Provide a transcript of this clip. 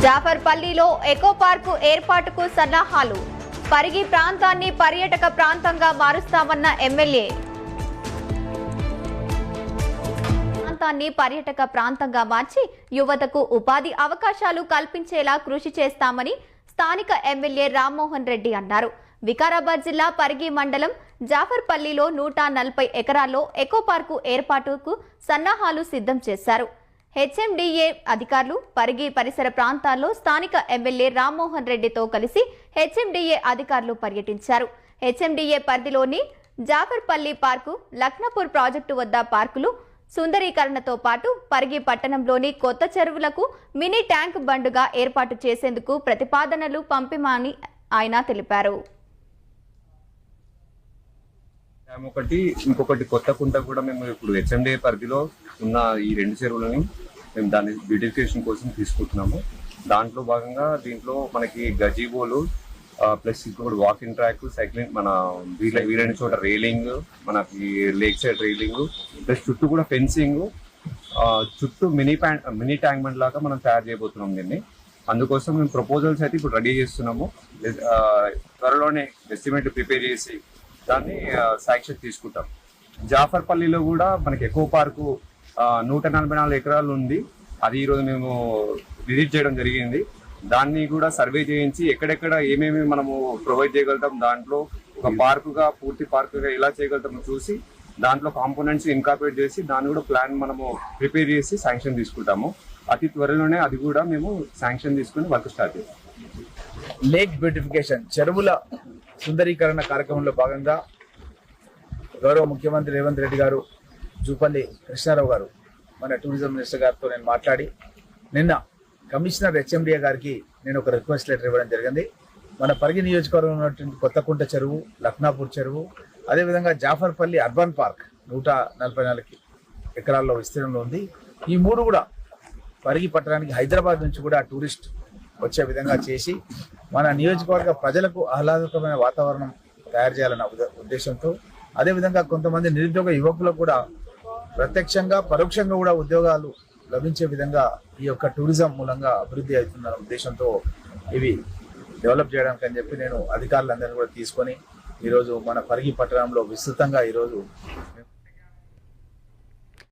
జాఫర్పల్లిలో echo park ఏర్పాటుకు సన్నాహాలు. పరిగి ప్రాంతాన్ని పర్యాటక ప్రాంతంగా మారుస్తామన్న ఎమ్మెల్యే. ప్రాంతాన్ని పర్యాటక ప్రాంతంగా మార్చి యువతకు ఉపాధి అవకాశాలు కల్పించేలా కృషి చేస్తామని స్థానిక ఎమ్మెల్యే రామ్మోహన్ రెడ్డి అన్నారు. వికారాబాద్ జిల్లా పరిగి మండలం జాఫర్పల్లిలో నూట నలభై ఎకరాల్లో ఎకో పార్కు ఏర్పాటుకు సన్నాహాలు సిద్ధం చేశారు. హెచ్ఎండిఏ అధికారులు పరిగి పరిసర ప్రాంతాల్లో స్థానిక ఎమ్మెల్యే రామ్మోహన్ రెడ్డితో కలిసి హెచ్ఎండిఏ అధికారులు పర్యటించారు. హెచ్ఎండిఏ పరిధిలోని జాఫర్పల్లి పార్కు లక్నపూర్ ప్రాజెక్టు వద్ద పార్కులు సుందరీకరణతో పాటు పరిగి పట్టణంలోని కొత్త చెరువులకు మినీ ట్యాంక్ బండుగా ఏర్పాటు చేసేందుకు ప్రతిపాదనలు పంపిమాని ఆయన తెలిపారు. డ్యామ్ ఒకటి ఇంకొకటి కొత్త కుంట కూడా మేము ఇప్పుడు హెచ్ఎండే పరిధిలో ఉన్న ఈ రెండు చెరువులని మేము దాని బ్యూటిఫికేషన్ కోసం తీసుకుంటున్నాము. దాంట్లో భాగంగా దీంట్లో మనకి గజీబోలు ప్లస్ ఇప్పుడు వాకింగ్ ట్రాక్ సైక్లింగ్ మన వీల వీలైన చోట రైలింగ్ మనకి లేక్ సైడ్ రైలింగ్ ప్లస్ చుట్టూ కూడా ఫెన్సింగ్ చుట్టూ మినీ ప్యాన్ మినీ ట్యాంక్మెంట్ లాగా మనం తయారు చేయబోతున్నాం దీన్ని. అందుకోసం మేము ప్రపోజల్స్ అయితే ఇప్పుడు రెడీ చేస్తున్నాము. త్వరలోనే ఎస్టిమేట్ ప్రిపేర్ చేసి దాన్ని శాంక్షన్ తీసుకుంటాం. జాఫర్పల్లిలో కూడా మనకి ఎకో పార్కు నూట నలభై నాలుగు ఎకరాలు ఉంది. అది ఈరోజు మేము విజిట్ చేయడం జరిగింది. దాన్ని కూడా సర్వే చేయించి ఎక్కడెక్కడ ఏమేమి మనము ప్రొవైడ్ చేయగలుగుతాం దాంట్లో ఒక పార్కుగా పూర్తి పార్కుగా ఎలా చేయగలుగుతామో చూసి దాంట్లో కాంపోనెంట్స్ ఇన్కార్పొరేట్ చేసి దాన్ని కూడా ప్లాన్ మనము ప్రిపేర్ చేసి శాంక్షన్ తీసుకుంటాము. అతి త్వరలోనే అది కూడా మేము శాంక్షన్ తీసుకుని వర్క్ స్టార్ట్ చేస్తాం. లేక్ బ్యూటిఫికేషన్ చెరువుల సుందరీకరణ కార్యక్రమంలో భాగంగా గౌరవ ముఖ్యమంత్రి రేవంత్ రెడ్డి గారు జూపల్లి కృష్ణారావు గారు మన టూరిజం మినిస్టర్ గారితో నేను మాట్లాడి నిన్న కమిషనర్ హెచ్ఎండిఏ గారికి నేను ఒక రిక్వెస్ట్ లెటర్ ఇవ్వడం జరిగింది. మన పరిగి నియోజకవర్గంలో ఉన్నటువంటి కొత్తకుంట చెరువు లక్నాపూర్ చెరువు అదేవిధంగా జాఫర్పల్లి అర్బన్ పార్క్ నూట నలభై నాలుగు ఎకరాల్లో విస్తీర్ణంలో ఉంది. ఈ మూడు కూడా పరిగి పట్టణానికి హైదరాబాద్ నుంచి కూడా టూరిస్ట్ వచ్చే విధంగా చేసి మన నియోజకవర్గ ప్రజలకు ఆహ్లాదకరమైన వాతావరణం తయారు చేయాలన్న ఉద్దేశంతో అదేవిధంగా కొంతమంది నిరుద్యోగ యువకులకు కూడా ప్రత్యక్షంగా పరోక్షంగా కూడా ఉద్యోగాలు లభించే విధంగా ఈ యొక్క టూరిజం మూలంగా అభివృద్ధి అవుతుందన్న ఉద్దేశంతో ఇవి డెవలప్ చేయడానికి అని చెప్పి నేను అధికారులందరినీ కూడా తీసుకొని ఈరోజు మన పరిగి పట్టణంలో విస్తృతంగా ఈరోజు